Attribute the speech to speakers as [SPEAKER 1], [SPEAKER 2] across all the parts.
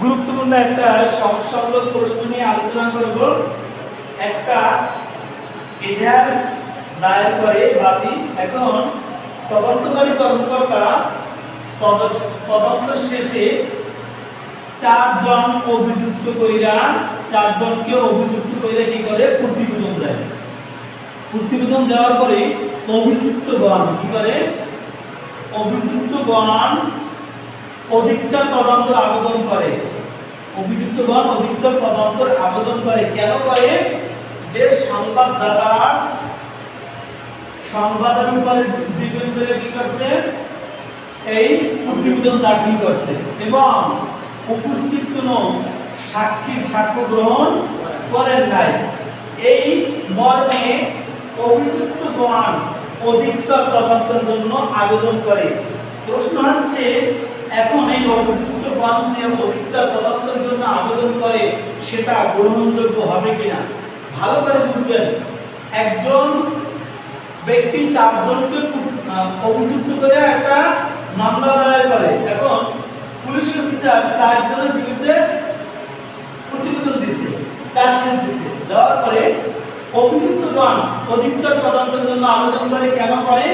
[SPEAKER 1] গুরুত্বপূর্ণ একটা সমস্যামূলক প্রশ্ন নিয়ে আলোচনা করব। একটা এজার দায়ের করে বাদী এখন তদন্তকারী কর্মকর্তা তদন্ত শেষে চারজন অভিযুক্ত কইরা, চারজনকে অভিযুক্ত কইরা কি করে? প্রতিবেদন দেয়। প্রতিবেদন দেওয়ার পরে অভিযুক্তগণ কি করে? অভিযুক্তগণ অধিকতর তদন্ত আবেদন করে। অভিযুক্তগণ অধিকতর তদন্তের আবেদন করে। কেন করে? যে সংবাদদাতা সংবাদের উপরে ডিপেন্ড করে কি করছে? এই প্রতিবেদন দাখিল করছে এবং উপস্থিত কোনো সাক্ষীর সাক্ষ্য গ্রহণ করেন নাই। এই মর্মে অভিযুক্তগণ অধিকতর তদন্তের জন্য আবেদন করে। প্রশ্ন হচ্ছে এখন এই অভিযুক্তগণ যে অধিকতর তদন্তের জন্য আবেদন করে, সেটা গ্রহণযোগ্য হবে কিনা? ভালো করে বুঝবেন। একজন ব্যক্তি চারজনকে অভিযুক্ত করে একটা মামলা দায়ের করে। এখন পুলিশ অফিসার চারজনের বিরুদ্ধে প্রতিবেদন দিছে, চার্জশিট দিছে। দেওয়ার পরে অভিযুক্তগণ অধিকতর তদন্তের জন্য আবেদন করে কেন করে?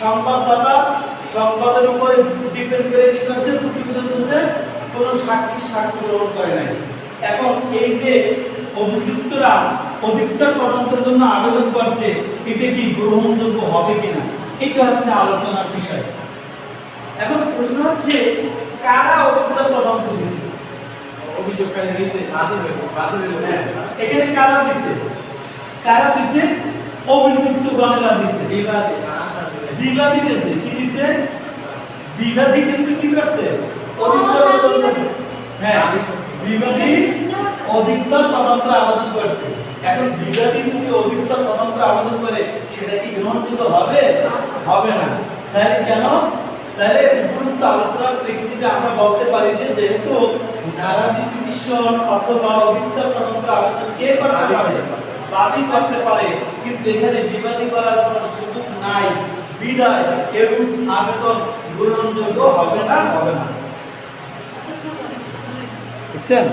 [SPEAKER 1] সংবাদদাতা সংবাদের উপরে ডিপেন্ড করে কি করছে প্রতিবেদন দিচ্ছে কোনো সাক্ষী সাক্ষ্য গ্রহণ করে নাই। এখন এই যে অভিযুক্তরা অধিকতর তদন্তের জন্য আবেদন করছে এটা কি গ্রহণযোগ্য হবে কিনা এটা হচ্ছে আলোচনার বিষয়। এখন প্রশ্ন হচ্ছে কারা অধিকতর তদন্ত দিছে?
[SPEAKER 2] অভিযোগকারী বাদী
[SPEAKER 1] হ্যাঁ, এখানে কারা দিছে? কারা দিছে? অভিযুক্ত গণেরা দিছে।
[SPEAKER 2] বিবাদী
[SPEAKER 1] বিবাদী দিছে কি দিছে? বিবাদী কিন্তু কি করছে? অধিকতর তদন্ত হ্যাঁ বিবাদী অধিকতর তদন্ত আবেদন করছে। এখন বিবাদী যদি অধিকতর তদন্ত আবেদন করে সেটা কি গ্রহণযোগ্য হবে? হবে না। তাহলে কেন? তাহলে গুরুত্ব আলোচনার প্রেক্ষিতে আমরা বলতে পারি যে যেহেতু নারাজি পিটিশন অথবা অধিকতর তদন্ত আবেদন কে করতে পারে? বাদী করতে পারে। কিন্তু এখানে বিবাদী করার কোনো সুযোগ নাই। বিদায় এরূপ আবেদন গ্রহণযোগ্য হবে না হবে না। বুঝছেন